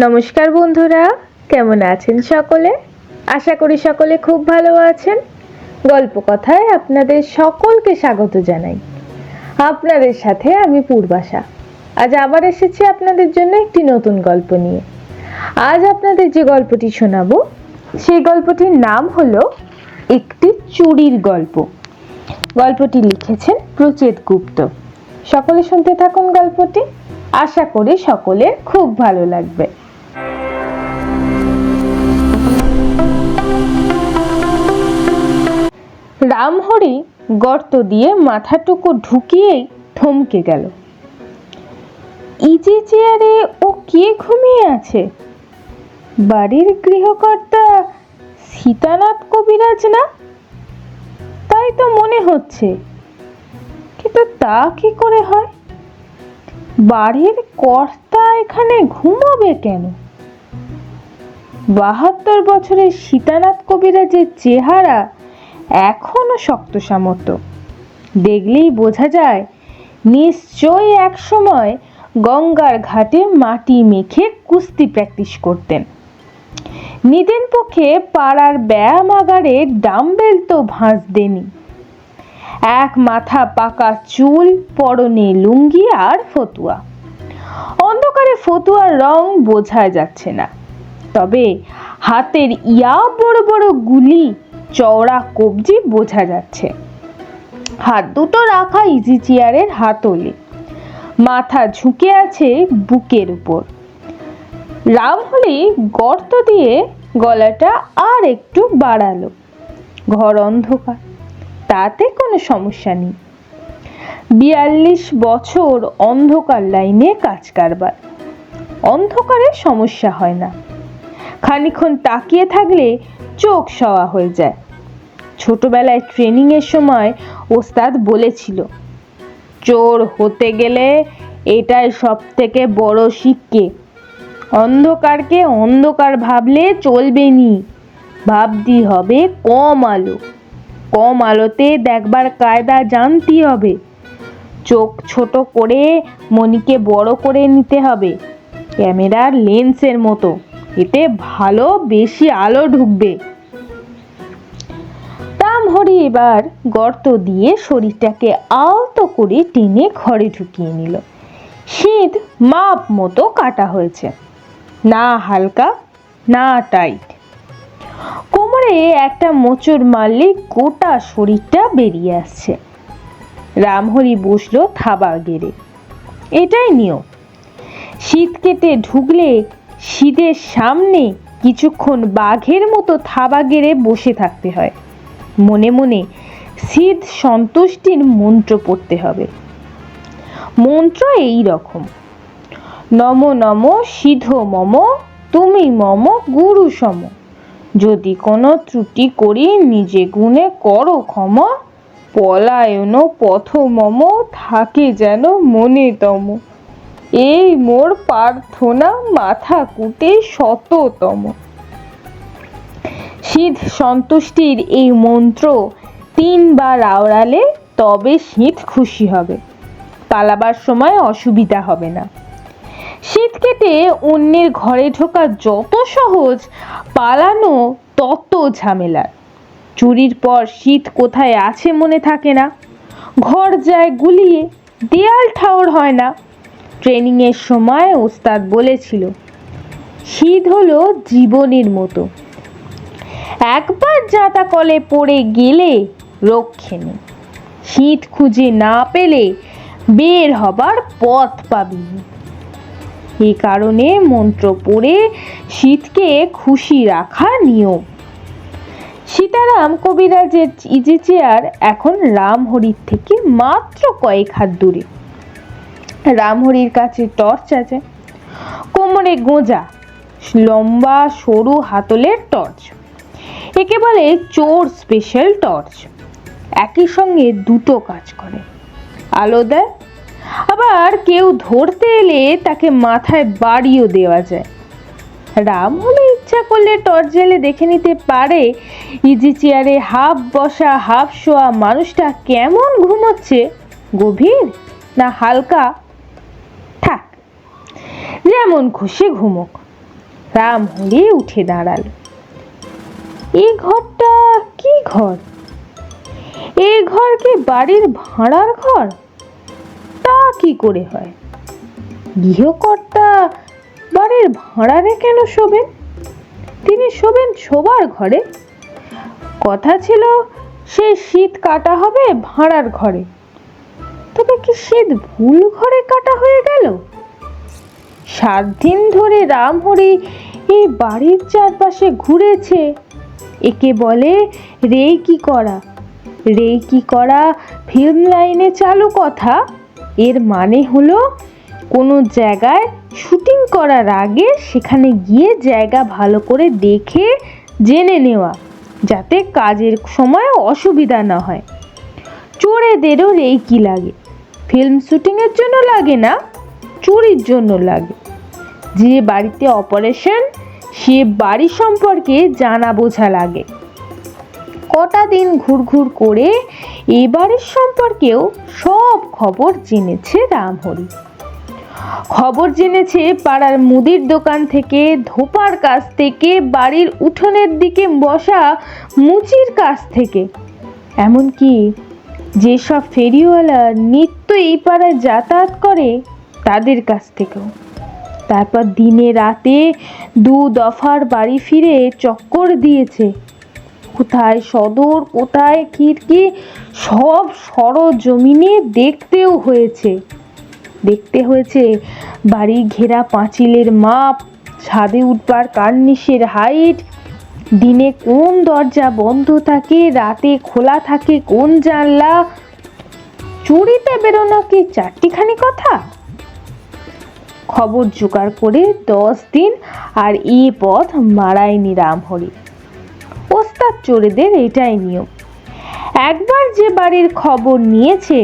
নমস্কার বন্ধুরা, কেমন আছেন সকলে? আশা করি সকলে খুব ভালো আছেন। গল্প কথায় আপনাদের সকলকে স্বাগত জানাই। আপনাদের সাথে আমি পূর্বাশা। আজ আবার এসেছি আপনাদের জন্য একটি নতুন গল্প নিয়ে। আজ আপনাদের যে গল্পটি শোনাবো, সেই গল্পটির নাম হলো একটি চুরির গল্প। গল্পটি লিখেছেন প্রচেত গুপ্ত। সকলে শুনতে থাকুন গল্পটি। আশা করি সকলের খুব ভালো লাগবে। রামহরি গর্ত দিয়ে মাথাটুকু ঢুকিয়েই থমকে গেল। ইজি চেয়ারে ও কে ঘুমিয়ে আছে? বাড়ির গৃহকর্তা সীতানাথ কবিরাজ না? তাই তো মনে হচ্ছে। কিন্তু তা কি করে হয়? বাড়ির কর্তা এখানে ঘুমাবে কেন? বাহাত্তর বছরের সীতানাথ কবিরাজের চেহারা এখনও শক্ত সামর্থ্য। দেখলেই বোঝা যায়, নিশ্চয়ই এক সময় গঙ্গার ঘাটে মাটি মেখে কুস্তি প্র্যাকটিস করতেন। নিদেন পক্ষে পাড়ার ব্যায়ামাগারে ডাম্বেল তো ভাঁজ দেনি এক মাথা পাকা চুল, পরনে লুঙ্গি আর ফতুয়া। অন্ধকারে ফতুয়ার রং বোঝা যাচ্ছে না। তবে হাতের ইয়া বড় বড় গুলি, চওড়া কবজি বোঝা যাচ্ছে। হাত দুটো রাখা ইজি চেয়ারের হাতলে। মাথা ঝুঁকে আছে বুকের উপর। রাম রামহলি গর্ত দিয়ে গলাটা আর একটু বাড়ালো। ঘর অন্ধকার, তাতে কোনো সমস্যা নেই। বিয়াল্লিশ বছর অন্ধকার লাইনে কাজ কারবার। অন্ধকারে সমস্যা হয় না। খানিক্ষণ তাকিয়ে থাকলে চোখ সওয়া হয়ে যায়। ছোটবেলায় ট্রেনিংয়ের সময় ওস্তাদ বলেছিল, চোর হতে গেলে এটাই সব থেকে বড় শিক্ষে। অন্ধকারকে অন্ধকার ভাবলে চলবে নি। ভাবতে হবে কম আলো। কম আলোতে দেখবার কায়দা জানতে হবে। চোখ ছোট করে মনিকে বড় করে নিতে হবে। ক্যামেরার লেন্সের মতো। এতে ভালো বেশি আলো ঢুকবে। রামহরি এবার গর্ত দিয়ে শরীরটাকে আলতো করে টেনে ঘরে ঢুকিয়ে নিল। শীত মাপ মতো কাটা হয়েছে। না হালকা, না টাইট। কোমরে একটা মোচড় মারলে গোটা শরীরটা বেরিয়ে আসছে। রামহরি বসল থাবা গেড়ে। এটাই নিয়ম। শীত কেটে ঢুকলে শীতের সামনে কিছুক্ষণ বাঘের মতো থাবা গেড়ে বসে থাকতে হয়। মনে মনে শীত সন্তুষ্টির মন্ত্র পড়তে হবে। মন্ত্র এই রকম। নম নম সিধ মম, তুমি মম গুরু সম। যদি কোনো ত্রুটি করি নিজে গুণে করো ক্ষমা। পলায়ন পথ মম, থাকে যেন মনে তম। এই মোর প্রার্থনা মাথা কুটে শততম। শীত সন্তুষ্টির এই মন্ত্র তিনবার আওড়ালে তবে শীত খুশি হবে। পালাবার সময় অসুবিধা হবে না। শীত কেটে অন্যের ঘরে ঢোকা যত সহজ, পালানো তত ঝামেলার। চুরির পর শীত কোথায় আছে মনে থাকে না। ঘর যায় গুলিয়ে, দেয়াল ঠাউর হয় না। ট্রেনিংয়ের সময় ওস্তাদ বলেছিল, শীত হলো জীবনের মতো। একবার জাতা কলে পড়ে গেলে রক্ষে নেই। শীত খুঁজে না পেলে বের হবার পথ পাবি এই কারণে মন্ত্র পড়ে শীতকে খুশি রাখা নিয়ম। সীতারাম কবিরাজের ইজি চেয়ার এখন রামহরির থেকে মাত্র কয়েক হাত দূরে। রামহরির কাছে টর্চ আছে। কোমরে গোঁজা, লম্বা, সরু হাতলের টর্চ। একে বলে চোর স্পেশাল টর্চ। একই সঙ্গে দুটো কাজ করে। আলো দেয়। আবার কেউ ধরতে এলে তাকে মাথায় বাড়িও দেওয়া যায়। রাম হলে ইচ্ছা করলে টর্চ জেলে দেখে নিতে পারে ইজি চেয়ারে হাফ বসা, হাফ শোয়া মানুষটা কেমন ঘুমোচ্ছে? গভীর না হালকা? যেমন খুশি ঘুমোক। রামহরি উঠে দাঁড়াল। এই ঘরটা কি ঘর? এই ঘর কি বাড়ির ভাড়ার ঘর? তা কি করে হয়? গৃহকর্তা বাড়ির ভাড়ারে কেন শোবেন? তিনি শোবেন শোবার ঘরে। কথা ছিল, সে শীত কাটা হবে ভাড়ার ঘরে। তবে কি শীত ভুল ঘরে কাটা হয়ে গেল? সাত দিন ধরে রামহরি এই বাড়ির চারপাশে ঘুরেছে। একে বলে, রেই কি করা? রেই কি করা ফিল্ম লাইনে চালু কথা? এর মানে হলো, কোনো জায়গায় শুটিং করার আগে সেখানে গিয়ে জায়গা ভালো করে দেখে, জেনে নেওয়া, যাতে কাজের সময় অসুবিধা না হয়। চোরেদেরও রেইকি লাগে? ফিল্ম শুটিংয়ের জন্য লাগে না? চুরির জন্য লাগে। যে বাড়িতে অপারেশন সে বাড়ি সম্পর্কে জানা বোঝা লাগে। কটা দিন ঘুরঘুর করে এ বাড়ির সম্পর্কেও সব খবর জেনেছে রামহরি। খবর জেনেছে পাড়ার মুদির দোকান থেকে, ধোপার কাছ থেকে, বাড়ির উঠোনের দিকে বসা মুচির কাছ থেকে। এমনকি যেসব ফেরিওয়ালা নিত্য এই পাড়ায় যাতায়াত করে তাদের কাছ থেকেও। তারপর দিনে রাতে দু দফার বাড়ি ফিরে চক্কর দিয়েছে। কোথায় সদর, কোথায় খিড়কি, সব সরজমিনে দেখতেও হয়েছে। দেখতে হয়েছে বাড়ি ঘেরা পাঁচিলের মাপ, ছাদে উঠবার কার্নিশের হাইট, দিনে কোন দরজা বন্ধ থাকে, রাতে খোলা থাকে কোন জানলা, চুরিতে বেরোনো কি চারটিখানি কথা? খবর জোগাড় করে দশ দিন আর এ পথ মারায়নি রামহরি। ওস্তাদ চোরেদের এটাই নিয়ম। একবার যে বাড়ির খবর নিয়েছে,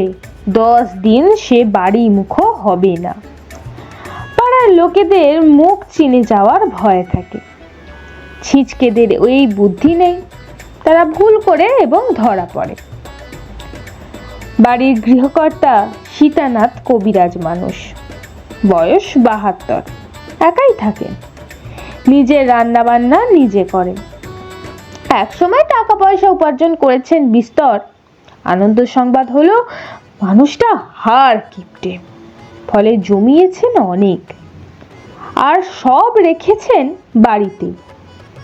দশ দিন সে বাড়ি মুখ হবে না। পাড়ার লোকেদের মুখ চিনে যাওয়ার ভয় থাকে। ছিচকেদের ওই বুদ্ধি নেই। তারা ভুল করে এবং ধরা পড়ে। বাড়ির গৃহকর্তা সীতানাথ কবিরাজ মানুষ। বয়স বাহাত্তর। একাই থাকেন নিজের রান্না বান্না নিজে করেন একসময় টাকা পয়সা উপার্জন করেছেন বিস্তর। আনন্দ সংবাদ হলো, মানুষটা হার কিপটে। ফলে জমিয়েছেন অনেক। আর সব রেখেছেন বাড়িতে।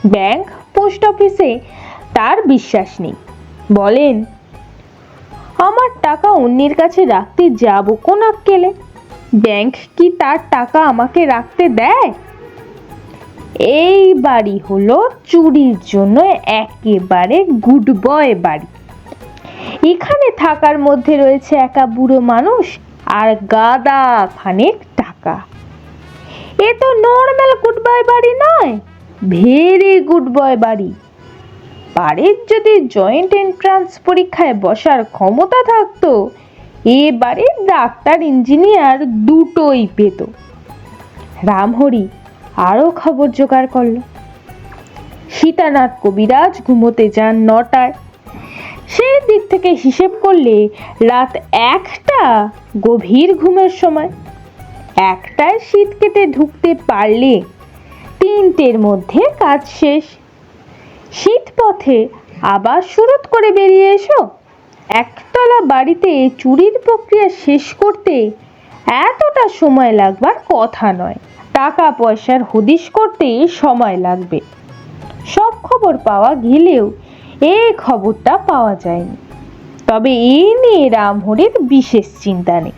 ব্যাংক, পোস্ট অফিসে তার বিশ্বাস নেই। বলেন, আমার টাকা অন্যের কাছে রাখতে যাব কোন আক্কেলে? ব্যাংক কি তার টাকা আমাকে রাখতে দেয়? এই বাড়ি হলো চুরির জন্য একেবারে গুড বয় বাড়ি। এখানে থাকার মধ্যে রয়েছে একা বুড়ো মানুষ আর গাদা খানেক টাকা। এ তো নর্মাল গুড বয় বাড়ি নয় ভেরি গুড বয় বাড়ি। বাড়ির যদি জয়েন্ট এন্ট্রান্স পরীক্ষায় বসার ক্ষমতা থাকতো এ বাড়ির ডাক্তার, ইঞ্জিনিয়ার দুটোই পেত। রামহরি আরও খবর জোগাড় করল। সীতানাথ কবিরাজ ঘুমোতে যান নটায়। সেই দিক থেকে হিসেব করলে রাত একটা গভীর ঘুমের সময়। একটায় শীত কেটে ঢুকতে পারলে তিনটের মধ্যে কাজ শেষ। শীত পথে আবার সুরত করে বেরিয়ে এসো। একতলা বাড়িতে চুরির প্রক্রিয়া শেষ করতে এতটা সময় লাগবার কথা নয়। টাকা পয়সার হদিশ করতে সময় লাগবে। সব খবর পাওয়া গেলেও এই খবরটা পাওয়া যায়নি। তবে এই নিয়ে রামহরির বিশেষ চিন্তা নেই।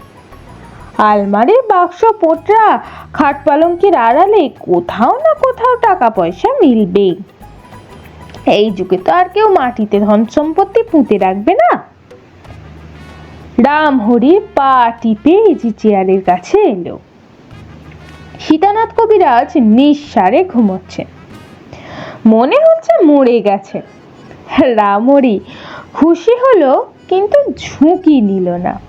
আলমারির বাক্স, পোটরা, খাট পালঙ্কের আড়ালে কোথাও না কোথাও টাকা পয়সা মিলবে এই যুগে তো আর কেউ মাটিতে ধন সম্পত্তি পুঁতে রাখবে না। রামহরি পা টিপে ইজি চেয়ারের কাছে এলো। সীতানাথ কবিরাজ নিঃসারে ঘুমোচ্ছেন। মনে হচ্ছে মরে গেছে। রামহরি খুশি হলো, কিন্তু ঝুঁকি নিল না।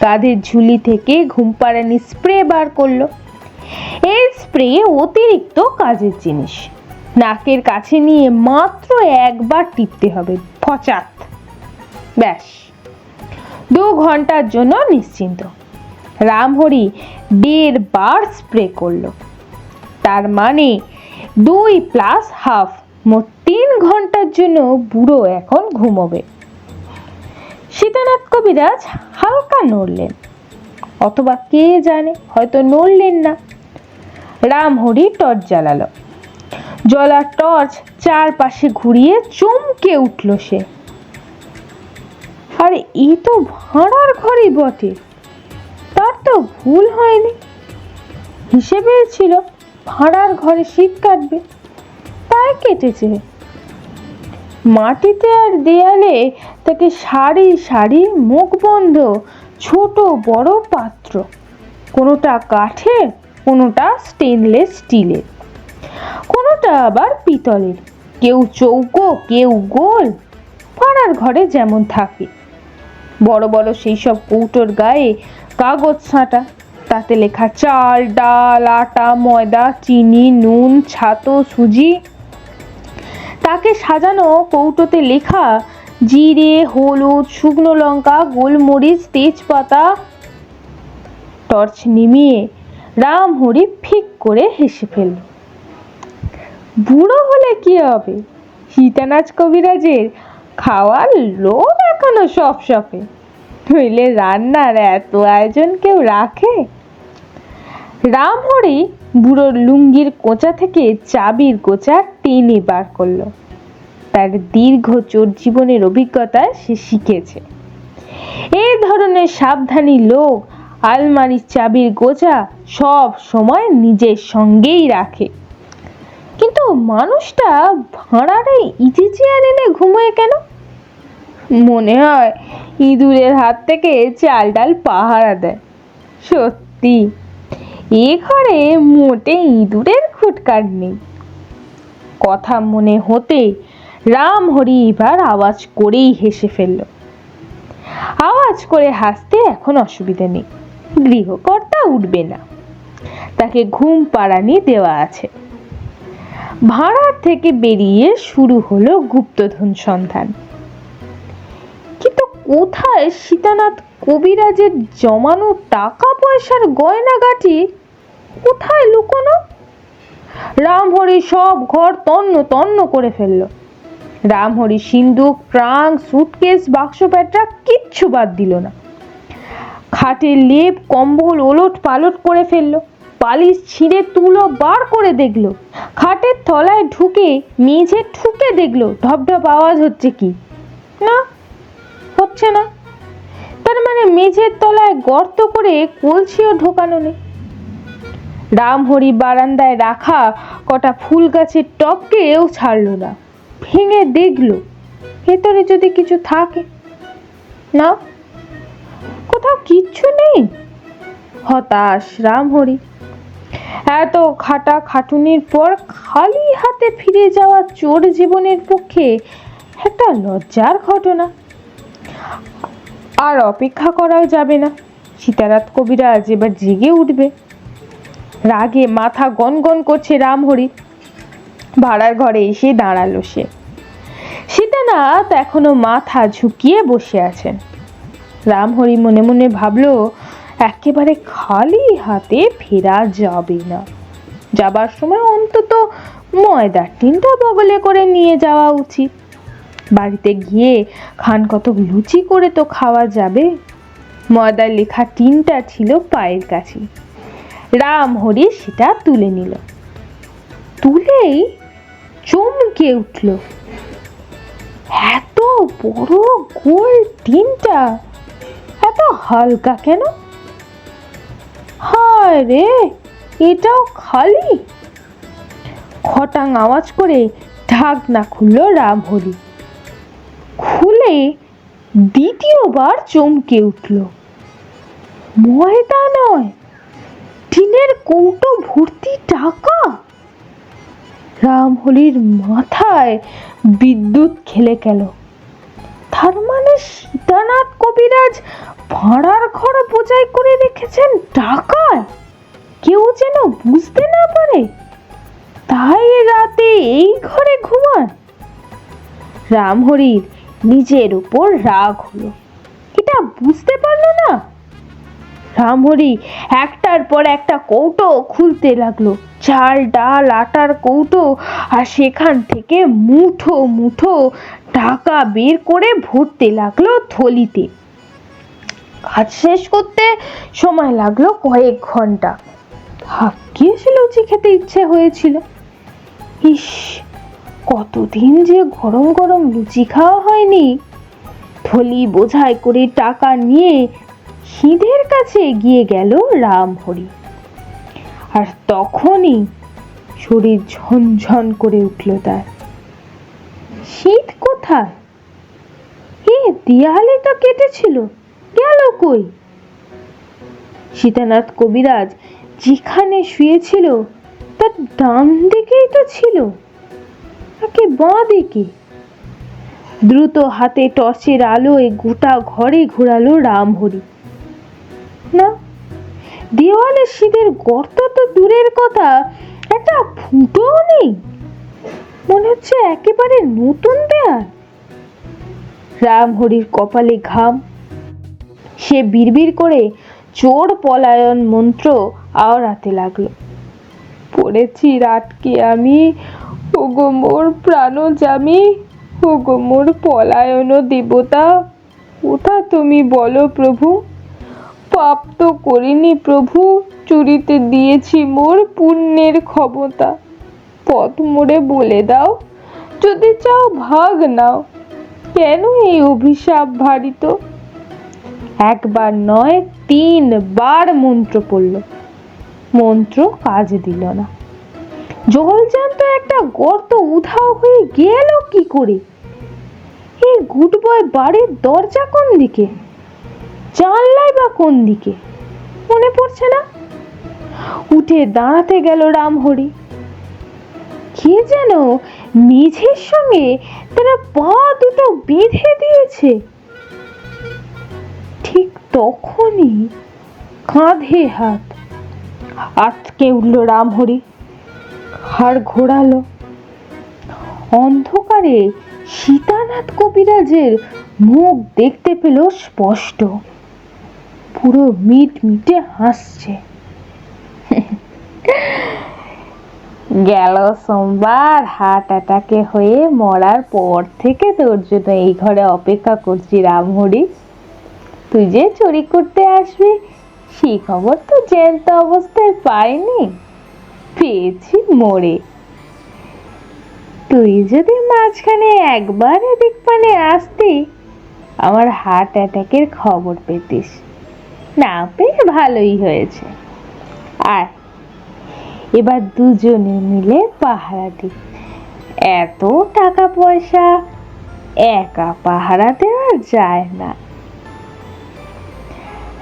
কাঁধের ঝুলি থেকে ঘুম পাড়ানি স্প্রে বার করল। এই স্প্রে অতিরিক্ত কাজের জিনিস। নাকের কাছে নিয়ে মাত্র একবার টিপতে হবে, ফচাত। ব্যাস। দু ঘণ্টার জন্য নিশ্চিন্ত। রামহরি দেড় বার স্প্রে করল। তার মানে দুই প্লাস হাফ, মোট তিন ঘণ্টার জন্য বুড়ো এখন ঘুমোবে। সীতানাথ কবিরাজ হালকা নড়লেন। অথবা কে জানে, হয়তো নড়লেন না। রামহরি টর্চ জ্বালালো। জলার টর্চ চারপাশে ঘুরিয়ে চমকে উঠল সে। আর, এ তো ভাড়ার ঘরই বটে। তার তো ভুল হয়নি। হিসেবে ছিল, ভাড়ার ঘরে শীত কাটবে। তাই কেটেছে। মাটিতে আর দেয়ালে তাকে সারি সারি মুখ বন্ধ, ছোট বড় পাত্র। কোনোটা কাঠের কোনোটা স্টেনলেস স্টিলের কোনোটা আবার পিতলের। কেউ চৌকো, কেউ গোল। পাড়ার ঘরে যেমন থাকে। বড় বড় সেই সব কৌটোর গায়ে কাগজ ছাঁটা। তাতে লেখা, চাল, ডাল, আটা, ময়দা, চিনি, নুন, ছাতো, সুজি। তাকে সাজানো কৌটোতে লেখা, জিরে, হলুদ, শুকনো লঙ্কা, গোলমরিচ, তেজপাতা, টর্চ নিমিয়ে রামহরি ফিক করে হেসে ফেলল। বুড়ো হলে কি হবে? সীতানাথ কবিরাজের খাওয়ার লোভ এখনও সব সপে নইলে রান্নার এত আয়োজন কেউ রাখে? রামহরি বুড়োর লুঙ্গির কোচা থেকে চাবির কোচা টেনে বার করল। তার দীর্ঘ চোর জীবনের অভিজ্ঞতায় সে শিখেছে। এই ধরনের সাবধানী লোক আলমারির চাবির গোছা সব সময় নিজের সঙ্গেই রাখে। কিন্তু মানুষটা ভাড়ারে ইজি চেয়ার এনে ঘুমোয় কেন? মনে হয় ইঁদুরের হাত থেকে চাল ডাল পাহারা দেয়। সত্যি, এ ঘরে মোটে ইঁদুরের খুটকার নেই। কথা মনে হতে রাম হরি এবার আওয়াজ করেই হেসে ফেলল। আওয়াজ করে হাসতে এখন অসুবিধা নেই, গৃহকর্তা উঠবে না। তাকে ঘুম পাড়ানি দেওয়া আছে। ভাড়ার থেকে বেরিয়ে শুরু হলো গুপ্তধন সন্ধান। কিন্তু কোথায় সীতানাথ কবিরাজের জমানো টাকা পয়সার গয়নাগাটি? কোথায় লুকোনো? রামহরি সব ঘর তন্ন তন্ন করে ফেলল। রামহরি সিন্দুক ট্রাঙ্ক সুটকেস, বাক্স, প্যাটরা কিচ্ছু বাদ দিল না। খাটের লেপ, কম্বল, ওলট পালট করে ফেলল। পালিশ ছিঁড়ে তুলো বার করে দেখল। খাটের তলায় ঢুকে মেঝে ঠুকে দেখল ঢপঢপ আওয়াজ হচ্ছে কি? না হচ্ছে না। তার মানে মেঝের তলায় গর্ত করে কলসিও ঢোকানো নেই। রামহরি বারান্দায় রাখা কটা ফুল গাছের টপকেও ছাড়লো না। ভেঙে দেখল, ভেতরে যদি কিছু থাকে। না কোথাও কিচ্ছু নেই। হতাশ রামহরি। এত খাটা খাটুনির পর খালি হাতে ফিরে যাওয়া চোর জীবনের পক্ষে একটা লজ্জার ঘটনা। আর অপেক্ষা করাও যাবে না। সীতারাত কবিরাজ এবার জেগে উঠবে। রাগে মাথা গনগন করছে রামহরি। ভাড়ার ঘরে এসে দাঁড়াল সে। সীতানাথ এখনও মাথা ঝুঁকিয়ে বসে আছেন। রামহরি মনে মনে ভাবলো, একেবারে খালি হাতে ফেরা যাবে না। যাবার সময় অন্তত ময়দার টিনটা বগলে করে নিয়ে যাওয়া উচিত। বাড়িতে গিয়ে খান কত লুচি করে তো খাওয়া যাবে? ময়দার লেখা টিনটা ছিল পায়ের কাছে। রাম হরি সেটা তুলে নিল। তুলেই চমকে উঠল। এত বড় গোল টিনটা এত হালকা কেন? হায় রে, এটাও খালি? খটাং আওয়াজ করে ঢাকনা খুলল রামহরি দ্বিতীয়বার চমকে উঠল। ময়দা নয়, টিনের কৌটো ভর্তি টাকা? রামহলির মাথায় বিদ্যুৎ খেলে গেল। তার মানে সীতানাথ কবিরাজ ভাড়ার ঘর বোঝাই করে রেখেছেন টাকায় কেউ যেন বুঝতে না পারে, তাই রাতে এই ঘরে ঘুমান। রামহরির নিজের উপর রাগ হলো। এটা বুঝতে পারল না। রামহরি একটার পর একটা কৌটো খুলতে লাগল। চাল, ডাল, আটার কৌটো আর সেখান থেকে মুঠো মুঠো টাকা বের করে ভরতে লাগল থলিতে। কাজ শেষ করতে সময় লাগল কয়েক ঘণ্টা। সে লুচি খেতে ইচ্ছে হয়েছিল। ইস কতদিন যে গরম গরম লুচি খাওয়া হয়নি? থলি বোঝাই করে টাকা নিয়ে খিদের কাছে এগিয়ে গেল রামহরি আর তখনই শরীর ঝনঝন করে উঠল তার। শীত কোথায়? এ দেয়ালে তো কেটেছিল, গেল কই? সীতানাথ কবিরাজ যেখানে শুয়েছিল, তার ডান দিকেই তো ছিল। নাকি বাঁ দিকে দ্রুত হাতে টর্চের আলোয় গোটা ঘরে ঘোরালো রামহরি। না, দেওয়ালে শীতের গর্ত তো দূরের কথা, একটা ফুটোও নেই। মনে হচ্ছে একেবারে নতুন দেয়াল। রামহরির কপালে ঘাম। সে বিড়বিড় করে চোর পলায়ন মন্ত্র আওড়াতে লাগল। পড়েছি রাতকে আমি ওগো মোর প্রাণ জামি ওগো মোর পলায়ন দেবতা, কোথা তুমি বলো প্রভু? পাপ তো করিনি প্রভু, চুরিতে দিয়েছি মোর পুণ্যের ক্ষমতা। পথ মোড়ে বলে দাও, যদি চাও ভাগ নাও, কেন এই অভিশাপ ভারিত? একবার নয়, তিনবার মন্ত্র পড়ল। মন্ত্র কাজ দিল না। জলজান্ত একটা গর্ত উধাও হয়ে গেল কি করে? এই গুড বয় বাড়ির দরজা কোন দিকে? জানলাই বা কোন দিকে? মনে পড়ছে না? উঠে দাঁড়াতে গেল রামহরি। কে যেন মেঝের সঙ্গে তারা পা দুটো বেঁধে দিয়েছে। ঠিক তখনই কাঁধে হাত আটকে উঠল রামহরি। হাড় ঘোরালো। অন্ধকারে সীতানাথ কবিরাজের মুখ দেখতে পেল স্পষ্ট। পুরো মিট মিটে হাসছে। গেল সোমবার হার্ট অ্যাটাকে হয়ে মরার পর থেকে তোর জন্য এই ঘরে অপেক্ষা করছি রামহরি। তুই যে চুরি করতে আসবি, সেই খবর তো জ্যান্ত অবস্থায় পাইনি। পেয়েছি মরে। তুই যদি মাঝখানে একবার এদিক পানে আসতি, আমার হার্ট অ্যাটাকের খবর পেতিস। না পেয়ে ভালোই হয়েছে। আর এবার দুজনে মিলে পাহারা দি এত টাকা পয়সা একা পাহারা দেওয়া যায় না।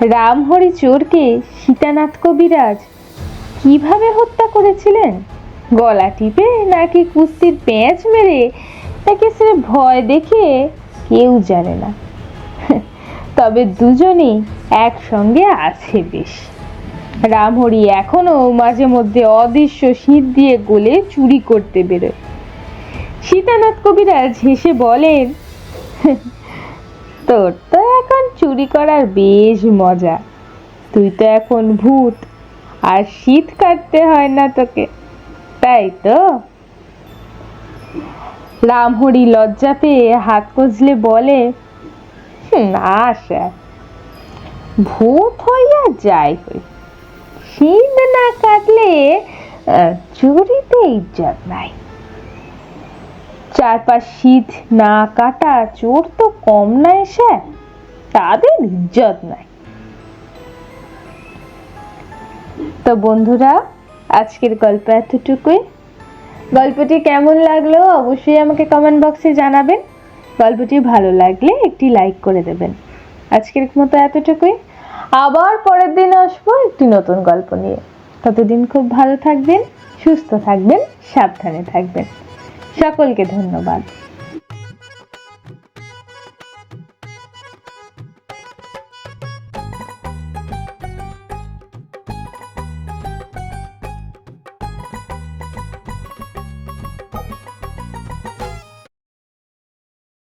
রামহরি চোরকে সীতানাথ কবিরাজ কীভাবে হত্যা করেছিলেন? গলা টিপে নাকি কুস্তির পেঁচ মেরে, নাকি সে ভয় দেখে? কেউ জানে না। তবে দুজনেই একসঙ্গে আছে বেশ। রামহরি এখনও মাঝে মধ্যে অদৃশ্য শীত দিয়ে গোলে চুরি করতে বেরোয়। সীতানাথ কবিরাজ হেসে বলেন, তোর তো এখন চুরি করার বেশ মজা। তুই তো এখন ভূত। আর শীত কাটতে হয় না তোকে। তাই তো? রামহরি লজ্জা পেয়ে হাত কচলে বলে না স্যার ভূত হইয়া যাই হই। শীত না কাটলে চুরিতে ইজ্জত নাই। চারপাশ শীত না কাটা চোর তো কম নাই স্যার তাদের ইজ্জত নাই। তো বন্ধুরা, আজকের গল্প এতটুকুই। গল্পটি কেমন লাগল অবশ্যই আমাকে কমেন্ট বক্সে জানাবেন। গল্পটি ভালো লাগলে একটি লাইক করে দেবেন। আজকের মতো এতটুকুই। আবার পরের দিন আসব একটি নতুন গল্প নিয়ে। ততদিন খুব ভালো থাকবেন, সুস্থ থাকবেন, সাবধানে থাকবেন। সকলকে ধন্যবাদ।